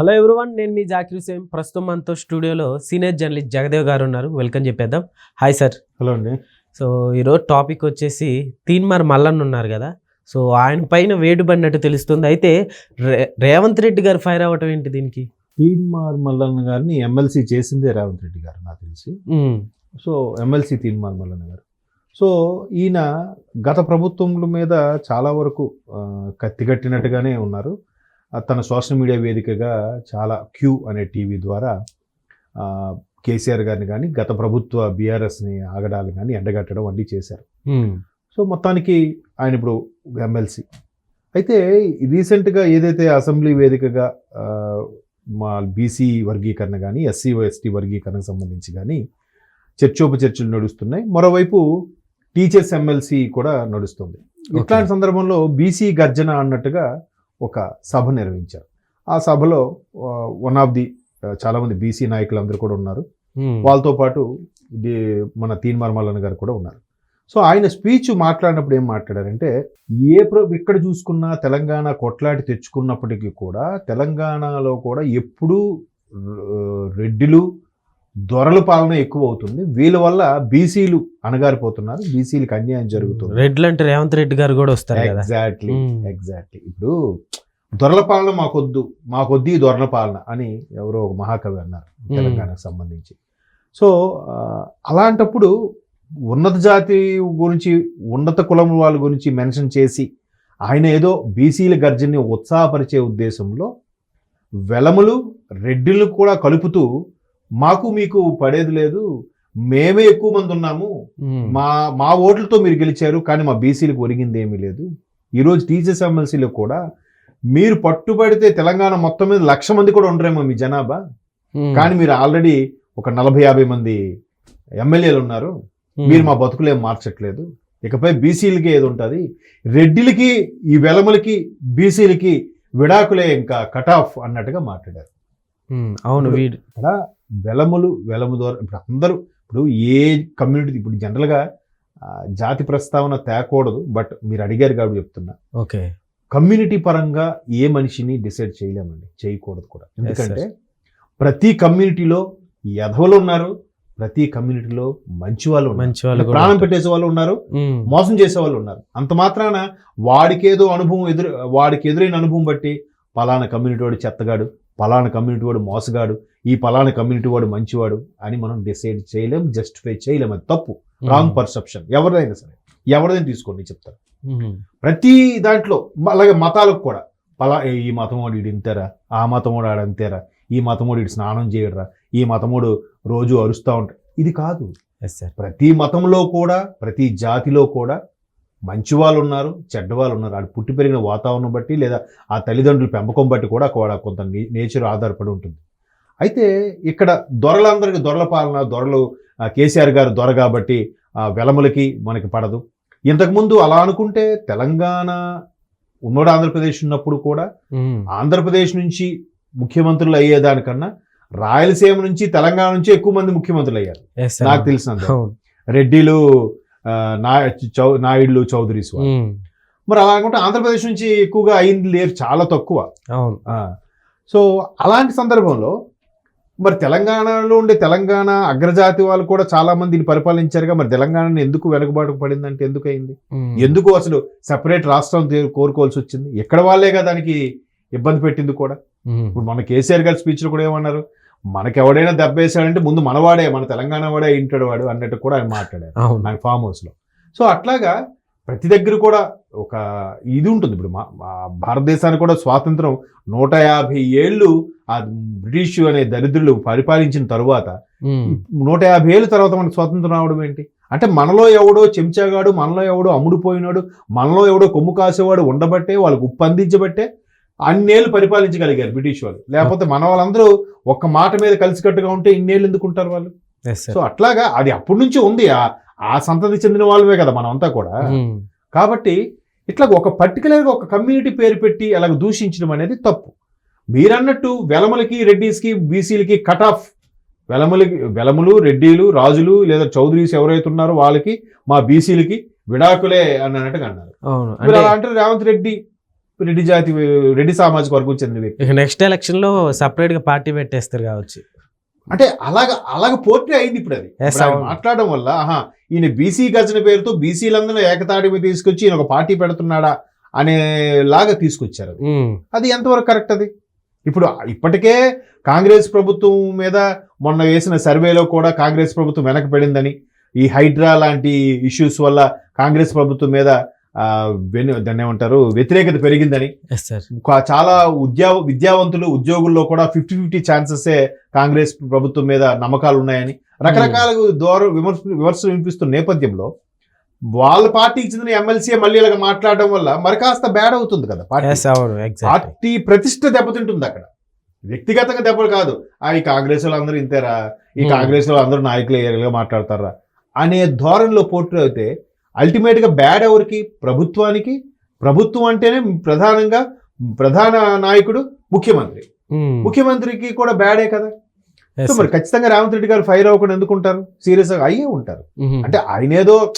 Hello everyone నేను మీ జాకిర్ హుసేన్ ప్రస్తుతం మనతో స్టూడియోలో సీనియర్ జర్నలిస్ట్ జగదేవ్ గారు ఉన్నారు. వెల్కమ్ చెప్పేద్దాం. హాయ్ సార్ హలో అండి. సో ఈరోజు టాపిక్ వచ్చేసి తీన్మార్ మల్లన్న ఉన్నారు కదా. సో ఆయన పైన వేటు పడినట్టు తెలుస్తుంది. అయితే రే రేవంత్ రెడ్డి గారు ఫైర్ అవ్వటం ఏంటి దీనికి? తీన్మార్ మల్లన్న గారిని ఎమ్మెల్సీ చేసిందే రేవంత్ రెడ్డి గారు నాకు తెలిసి. సో ఎమ్మెల్సీ తీన్మార్ మల్లన్న గారు. సో ఈయన గత ప్రభుత్వముల మీద చాలా వరకు ఆ, కత్తిగట్టినట్టుగానే ఉన్నారు. తన సోషల్ మీడియా వేదికగా చాలా క్యూ అనే టీవీ ద్వారా కేసీఆర్ గారిని కానీ గత ప్రభుత్వ బీఆర్ఎస్ని ఆగడాలు కానీ ఎండగట్టడం అన్నీ చేశారు. సో మొత్తానికి ఆయన ఇప్పుడు ఎమ్మెల్సీ. అయితే రీసెంట్గా ఏదైతే అసెంబ్లీ వేదికగా మా బీసీ వర్గీకరణ కానీ ఎస్సీ ఎస్టీ వర్గీకరణకు సంబంధించి కానీ చర్చోపచర్చలు నడుస్తున్నాయి. మరోవైపు టీచర్స్ ఎమ్మెల్సీ కూడా నడుస్తుంది. ఇట్లాంటి సందర్భంలో బీసీ గర్జన అన్నట్టుగా ఒక సభ నిర్వహించారు. ఆ సభలో వన్ ఆఫ్ ది చాలామంది బీసీ నాయకులందరూ కూడా ఉన్నారు. ఉమ్, వాళ్ళతో పాటు మన తీన్మార్ మల్లన్న గారు కూడా ఉన్నారు. సో ఆయన స్పీచ్ మాట్లాడినప్పుడు ఏం మాట్లాడారంటే ఏ ప్ర ఇక్కడ చూసుకున్నా తెలంగాణ కొట్లాటి తెచ్చుకున్నప్పటికీ కూడా తెలంగాణలో కూడా ఎప్పుడూ రెడ్డిలు దొరల పాలన ఎక్కువ అవుతుంది వీళ్ళ వల్ల బీసీలు అణగారిపోతున్నారు. బీసీలకు అన్యాయం జరుగుతుంది. రెడ్లు అంటే రేవంత్ రెడ్డి గారు కూడా వస్తారు కదా. Exactly Hmm. ఎగ్జాక్ట్లీ ఇప్పుడు దొరల పాలన మాకొద్దు మాకొద్ది దొరల పాలన అని ఎవరో ఒక మహాకవి అన్నారు తెలంగాణకు సంబంధించి. సో అలాంటప్పుడు ఉన్నత జాతి గురించి ఉన్నత కులం వాళ్ళ గురించి మెన్షన్ చేసి ఆయన ఏదో బీసీల గర్జన్ని ఉత్సాహపరిచే ఉద్దేశంలో వెలములు రెడ్డిలను కూడా కలుపుతూ మాకు మీకు పడేది లేదు మేమే ఎక్కువ మంది ఉన్నాము మా మా ఓట్లతో మీరు గెలిచారు కానీ మా బీసీలకు ఒరిగింది ఏమీ లేదు. ఈరోజు టీచర్స్ ఎమ్మెల్సీలో కూడా మీరు పట్టుబడితే తెలంగాణ మొత్తం మీద లక్ష మంది కూడా ఉండరేమో మీ జనాభా. కానీ మీరు ఆల్రెడీ ఒక నలభై యాభై మంది ఎమ్మెల్యేలు ఉన్నారు. మీరు మా బతుకులు మార్చట్లేదు. ఇకపై బీసీలకి ఏది ఉంటుంది? రెడ్డిలకి ఈ వెలములకి బీసీలకి విడాకులే ఇంకా కట్ ఆఫ్ అన్నట్టుగా మాట్లాడారు. అవును వీడు. ఇక్కడ వెలములు వెలము ద్వారా ఇప్పుడు అందరూ ఇప్పుడు ఏ కమ్యూనిటీ ఇప్పుడు జనరల్గా జాతి ప్రస్తావన తేకూడదు. బట్ మీరు అడిగారు కాబట్టి చెప్తున్నా. ఓకే. కమ్యూనిటీ పరంగా ఏ మనిషిని డిసైడ్ చేయలేమండి చేయకూడదు కూడా. ఎందుకంటే ప్రతి కమ్యూనిటీలో ఎధవలు ఉన్నారు ప్రతి కమ్యూనిటీలో మంచి వాళ్ళు ఉన్నారు. మంచి వాళ్ళు ప్రాణం. పెట్టేసే వాళ్ళు ఉన్నారు మోసం చేసే వాళ్ళు ఉన్నారు. అంత మాత్రాన వాడికేదో అనుభవం ఎదురు వాడికి ఎదురైన అనుభవం బట్టి పలానా కమ్యూనిటీ వాడు చెత్తగాడు పలానా కమ్యూనిటీ వాడు మోసగాడు ఈ పలానా కమ్యూనిటీ వాడు మంచివాడు అని మనం డిసైడ్ చేయలేం జస్టిఫై చేయలేం. అది తప్పు రాంగ్ పర్సెప్షన్. ఎవరిదైనా సరే. ఎవరిదైనా తీసుకోండి చెప్తారు ప్రతి దాంట్లో అలాగే మతాలకు కూడా. పలా ఈ మతమోడు ఇడు ఇంతేరా ఆ మతమోడు ఆడు అంతేరా ఈ మతమోడు ఇటు స్నానం చేయడరా ఈ మతమోడు రోజు అరుస్తూ ఉంటాడు ఇది కాదు. ప్రతి మతంలో కూడా ప్రతి జాతిలో కూడా మంచి వాళ్ళు ఉన్నారు చెడ్డ వాళ్ళు ఉన్నారు. అది పుట్టి పెరిగిన వాతావరణం బట్టి లేదా ఆ తల్లిదండ్రుల పెంపకం బట్టి కూడా కూడా కొంత నేచర్ ఆధారపడి ఉంటుంది. అయితే ఇక్కడ దొరలందరికీ దొరల పాలన దొరలు కేసీఆర్ గారు దొర కాబట్టి ఆ, వెలములకి మనకి పడదు. ఇంతకుముందు అలా అనుకుంటే తెలంగాణ ఉమ్మడి ఆంధ్రప్రదేశ్ ఉన్నప్పుడు కూడా ఆంధ్రప్రదేశ్ నుంచి ముఖ్యమంత్రులు అయ్యేదానికన్నా రాయలసీమ నుంచి తెలంగాణ నుంచి ఎక్కువ మంది ముఖ్యమంత్రులు అయ్యారు. నాకు తెలిసినంత అవును. రెడ్డిలు నాయుడులు. ఉమ్, మరి అలా అనుకుంటే ఆంధ్రప్రదేశ్ నుంచి ఎక్కువగా అయింది లేరు చాలా తక్కువ. సో అలాంటి సందర్భంలో మరి తెలంగాణలో ఉండే తెలంగాణ అగ్రజాతి వాళ్ళు కూడా చాలా మంది దీన్ని పరిపాలించారుగా. మరి తెలంగాణని ఎందుకు వెనుకబాటుకు పడిందంటే ఎందుకు అయింది ఎందుకు అసలు సెపరేట్ రాష్ట్రం కోరుకోవాల్సి వచ్చింది? ఎక్కడ వాళ్ళేగా దానికి ఇబ్బంది పెట్టింది కూడా. ఇప్పుడు మన కేసీఆర్ గారి స్పీచ్లో కూడా ఏమన్నారు? మనకి ఎవడైనా దెబ్బేశాడంటే ముందు మనవాడే మన తెలంగాణ వాడే ఇంటాడు వాడు అన్నట్టు కూడా ఆయన మాట్లాడారు. ఆయన ఫామ్ హౌస్లో సో అట్లాగా ప్రతి దగ్గర కూడా ఒక ఇది ఉంటుంది. ఇప్పుడు మా భారతదేశానికి కూడా స్వాతంత్రం నూట యాభై ఏళ్ళు ఆ బ్రిటిష్ అనే దరిద్రులు పరిపాలించిన తరువాత నూట యాభై ఏళ్ళ తర్వాత మనకు స్వాతంత్రం రావడం ఏంటి? అంటే మనలో ఎవడో చెంచాగాడు మనలో ఎవడో అమ్ముడుపోయినాడు మనలో ఎవడో కొమ్ము కాసేవాడు ఉండబట్టే వాళ్ళకు ఉప్పు అందించబట్టే అన్నేళ్ళు పరిపాలించగలిగారు బ్రిటిష్ వాళ్ళు. లేకపోతే మన వాళ్ళందరూ ఒక్క మాట మీద కలిసికట్టుగా ఉంటే ఇన్నేళ్ళు ఎందుకు ఉంటారు వాళ్ళు. సో అట్లాగా అది అప్పటి నుంచి ఉంది. ఆ సంతతి చెందిన వాళ్ళమే కదా మనం అంతా కూడా కాబట్టి ఇట్లా ఒక పర్టికులర్గా ఒక కమ్యూనిటీ పేరు పెట్టి అలాగ దూషించడం అనేది తప్పు. మీరన్నట్టు వెలమలకి రెడ్డీస్కి బీసీలకి కట్ ఆఫ్ వెలములకి వెలములు రెడ్డిలు రాజులు లేదా చౌదరీస్ ఎవరైతే ఉన్నారో వాళ్ళకి మా బీసీలకి విడాకులే అని అన్నట్టుగా అన్నారు. అవును. అంటే అలా అంటే రేవంత్ రెడ్డి రెడ్డి జాతి రెడ్డి సామాజిక వర్గం చెందిన వ్యక్తి నెక్స్ట్ ఎలక్షన్లో సపరేట్గా పార్టీ పెట్టేస్తారు కావచ్చు. అంటే అలాగ అలాగ పోర్ట్రే అయింది ఇప్పుడు అది. మాట్లాడడం వల్ల ఆహా ఈయన బీసీ గర్జన పేరుతో బీసీలందరూ ఏకతాటి మీద తీసుకొచ్చి ఈయన ఒక పార్టీ పెడుతున్నాడా అనేలాగా తీసుకొచ్చారు అది. ఉమ్, అది ఎంతవరకు కరెక్ట్ అది? ఇప్పుడు ఇప్పటికే కాంగ్రెస్ ప్రభుత్వం మీద మొన్న వేసిన సర్వేలో కూడా కాంగ్రెస్ ప్రభుత్వం వెనకబడిందని ఈ హైడ్రా లాంటి ఇష్యూస్ వల్ల కాంగ్రెస్ ప్రభుత్వం మీద దాన్ని ఏమంటారు వ్యతిరేకత పెరిగిందని. చాలా ఉద్యా విద్యావంతులు ఉద్యోగుల్లో కూడా ఫిఫ్టీ ఫిఫ్టీ ఛాన్సెసే కాంగ్రెస్ ప్రభుత్వం మీద నమ్మకాలు ఉన్నాయని. రకరకాల దూర విమర్శ విమర్శలు వినిపిస్తున్న నేపథ్యంలో వాళ్ళ పార్టీకి చెందిన ఎమ్మెల్సీ మళ్ళీ ఇలాగ మాట్లాడడం వల్ల మరి కాస్త బ్యాడ్ అవుతుంది కదా పార్టీ. పార్టీ ప్రతిష్ట దెబ్బతింటుంది అక్కడ. వ్యక్తిగతంగా దెబ్బలు కాదు. ఆ ఈ కాంగ్రెస్ వాళ్ళు అందరూ ఇంతేరా ఈ Hmm. కాంగ్రెస్ వాళ్ళు అందరూ నాయకులు ఏరియాగా మాట్లాడతారా? అనే ధోరణిలో పోటీ అయితే అల్టిమేట్గా బ్యాడ్ ఎవరికి? ప్రభుత్వానికి. ప్రభుత్వం అంటేనే ప్రధానంగా ప్రధాన నాయకుడు ముఖ్యమంత్రి. ముఖ్యమంత్రికి కూడా బ్యాడే కదా? సో మరి ఖచ్చితంగా రేవంత్ రెడ్డి గారు ఫైర్ అవ్వకుండా ఎందుకు ఉంటారు? సీరియస్గా అయ్యే ఉంటారు. అంటే ఆయన ఏదో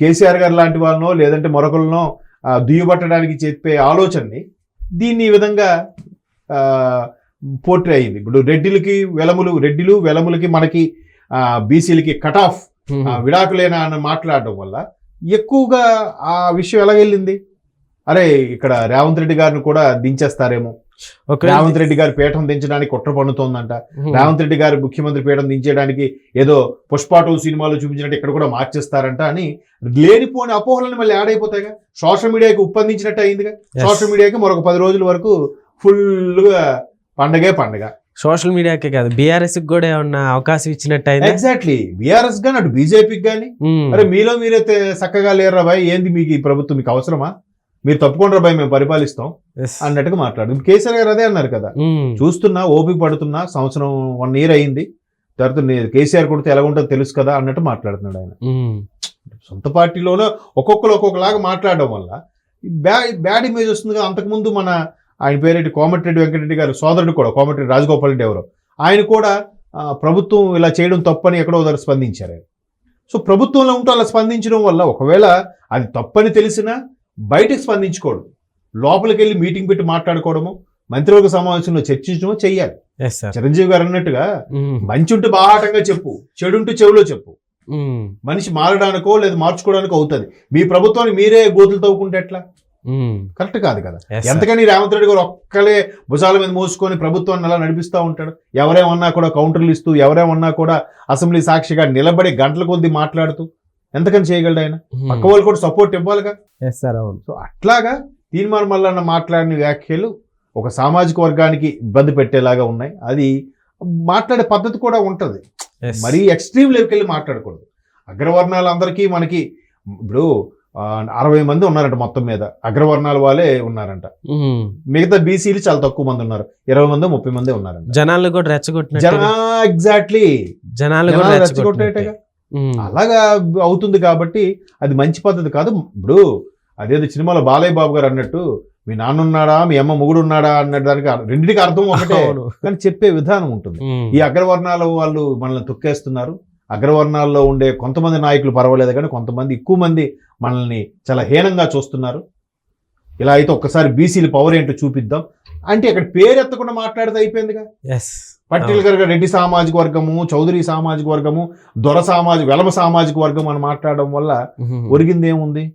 కేసీఆర్ గారు లాంటి వాళ్ళనో లేదంటే మరొకరినో దుయ్యబట్టడానికి చెప్పే ఆలోచనని దీన్ని ఈ విధంగా పోర్ట్రే అయింది. ఇప్పుడు రెడ్డిలకి వెలములు రెడ్డిలు వెలములకి మనకి బీసీలకి కట్ ఆఫ్ విడాకులేనా అని మాట్లాడడం వల్ల ఎక్కువగా ఆ విషయం ఎలాగెళ్ళింది? అరే ఇక్కడ రేవంత్ రెడ్డి గారిని కూడా దించేస్తారేమో. రేవంత్ రెడ్డి గారి పీఠం దించడానికి కుట్ర పన్నుతోందంట. రేవంత్ రెడ్డి గారి ముఖ్యమంత్రి పీఠం దించేయడానికి ఏదో పుష్ప టూ సినిమాలో చూపించినట్టు ఇక్కడ కూడా మార్చేస్తారంట అని లేనిపోని అపోహలను మళ్ళీ యాడ్ అయిపోతాయిగా. సోషల్ మీడియాకి ఉప్పందించినట్టు అయిందిగా. సోషల్ మీడియాకి మరొక పది రోజుల వరకు ఫుల్గా పండగే పండగ. సోషల్ మీడియాకే కాదు బీఆర్ఎస్ కూడా ఏమన్నా అవకాశం ఇచ్చినట్టు అయిందా? ఎగ్జాక్ట్లీ బీఆర్ఎస్ గాని అటు బీజేపీకి కానీ అరే మీలో మీరైతే చక్కగా లేరురా బాయ్ ఏంది మీకు ఈ ప్రభుత్వం మీకు అవసరమా? మీరు తప్పుకుండా బాయ్ మేము పరిపాలిస్తాం. అన్నట్టుగా మాట్లాడు కేసీఆర్ గారు అదే అన్నారు కదా. ఉమ్, చూస్తున్నా ఓపిక పడుతున్నా సంవత్సరం వన్ ఇయర్ అయింది. తర్వాత నే- కేసీఆర్ కొడితే ఎలా ఉంటుందో తెలుసు కదా అన్నట్టు మాట్లాడుతున్నాడు ఆయన. ఉమ్, సొంత పార్టీలోనే ఒక్కొక్కరు ఒక్కొక్కలాగా మాట్లాడడం వల్ల బ్యా బ్యాడ్ ఇమేజ్ వస్తుంది కదా. అంతకుముందు మన ఆయన పేరేంటి కోమటిరెడ్డి వెంకటరెడ్డి గారు సోదరుడు కూడా కోమటిరెడ్డి రాజగోపాల్ రెడ్డి ఎవరో. ఆయన కూడా ప్రభుత్వం ఇలా చేయడం తప్పని ఎక్కడో దగ్గర స్పందించారు ఆయన. సో ప్రభుత్వంలో ఉంటూ అలా స్పందించడం వల్ల ఒకవేళ అది తప్పని తెలిసినా బయటకు స్పందించుకోడు. లోపలికి వెళ్ళి మీటింగ్ పెట్టి మాట్లాడుకోవడము మంత్రివర్గ సమావేశంలో చర్చించడమో చెయ్యాలి. చిరంజీవి గారు అన్నట్టుగా మంచి ఉంటే బాహాటంగా చెప్పు చెడు ఉంటే చెవులో చెప్పు. మనిషి మారడానికో లేదా మార్చుకోవడానికో అవుతుంది. మీ ప్రభుత్వాన్ని మీరే గోతులు తవ్వుకుంటే ఎట్లా? కరెక్ట్ కాదు కదా. ఎంతకని రేవంత్ రెడ్డి గారు ఒక్కలే భుజాల మీద మోసుకొని ప్రభుత్వాన్ని అలా నడిపిస్తూ ఉంటాడు. ఎవరేమన్నా కూడా కౌంటర్లు ఇస్తూ ఎవరేమన్నా కూడా అసెంబ్లీ సాక్షిగా నిలబడి గంటల కొద్ది మాట్లాడుతూ ఎంతకని చేయగలడు ఆయన? ఉమ్, పక్క వాళ్ళు కూడా సపోర్ట్ ఇవ్వాలిగా? Sir, అవును. సో అట్లాగా తీర్మాన మల్లన్న మాట్లాడిన వ్యాఖ్యలు ఒక సామాజిక వర్గానికి ఇబ్బంది పెట్టేలాగా ఉన్నాయి. అది మాట్లాడే పద్ధతి కూడా ఉంటుంది. మరీ ఎక్స్ట్రీమ్ లెవెల్కి వెళ్ళి మాట్లాడకూడదు. అగ్రవర్ణాలు అందరికీ మనకి ఇప్పుడు అరవై మంది ఉన్నారంట మొత్తం మీద. అగ్రవర్ణాల వాళ్ళే ఉన్నారంట. ఉమ్, మిగతా బీసీలు చాలా తక్కువ మంది ఉన్నారు. ఇరవై మంది ముప్పై మంది ఉన్నారంట. జనాలను కూడా రెచ్చగొట్టినట్టు జన ఎగ్జాక్ట్లీ జనాలు జనాలు రెచ్చగొట్టేటగా. అలాగా అవుతుంది కాబట్టి అది మంచి పద్ధతి కాదు. ఇప్పుడు అదేదో సినిమాలో బాలయ్య బాబు గారు అన్నట్టు మీ నాన్న ఉన్నాడా మీ అమ్మ మొగుడు ఉన్నాడా అన్న దానికి రెండింటికి అర్థం ఒకటే. కానీ చెప్పే విధానం ఉంటుంది. ఈ అగ్రవర్ణాల వాళ్ళు మనల్ని తొక్కేస్తున్నారు. అగ్రవర్ణాల్లో ఉండే కొంతమంది నాయకులు పర్వాలేదు కానీ కొంతమంది ఎక్కువ మంది మనల్ని చాలా హీనంగా చూస్తున్నారు. ఇలా అయితే ఒక్కసారి బీసీల పవర్ ఏంటో చూపిద్దాం. అంటే ఇక్కడ పేరు ఎత్తకుండా మాట్లాడితే అయిపోయిందిగా. Yes. పర్టికులర్గా రెడ్డి సామాజిక వర్గము చౌదరి సామాజిక వర్గము దొర సామాజిక వెలమ సామాజిక వర్గం అని మాట్లాడడం వల్ల ఒరిగింది ఏముంది?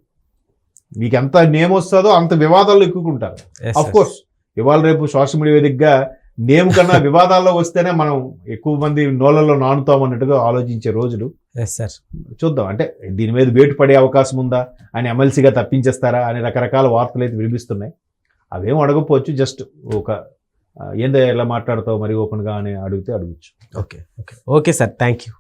మీకు ఎంత నేమ్ వస్తుందో అంత వివాదాల్లో ఎక్కుకుంటారు. అఫ్. కోర్స్ ఇవాళ రేపు సోషల్ మీడియా వేదికగా నేమ్ కన్నా వివాదాల్లో వస్తేనే మనం ఎక్కువ మంది నోళ్ళలో నానుతాం అన్నట్టుగా ఆలోచించే రోజులు. Sir. చూద్దాం. అంటే దీని మీద వేటు పడే అవకాశం ఉందా? అని ఎమ్మెల్సీగా తప్పించేస్తారా? అని రకరకాల వార్తలు అయితే వినిపిస్తున్నాయి. అవేం అడగకపోవచ్చు జస్ట్ ఒక ఏందో ఎలా మాట్లాడతావు మరి ఓపెన్గా అని అడిగితే అడగచ్చు. Okay okay okay sir thank you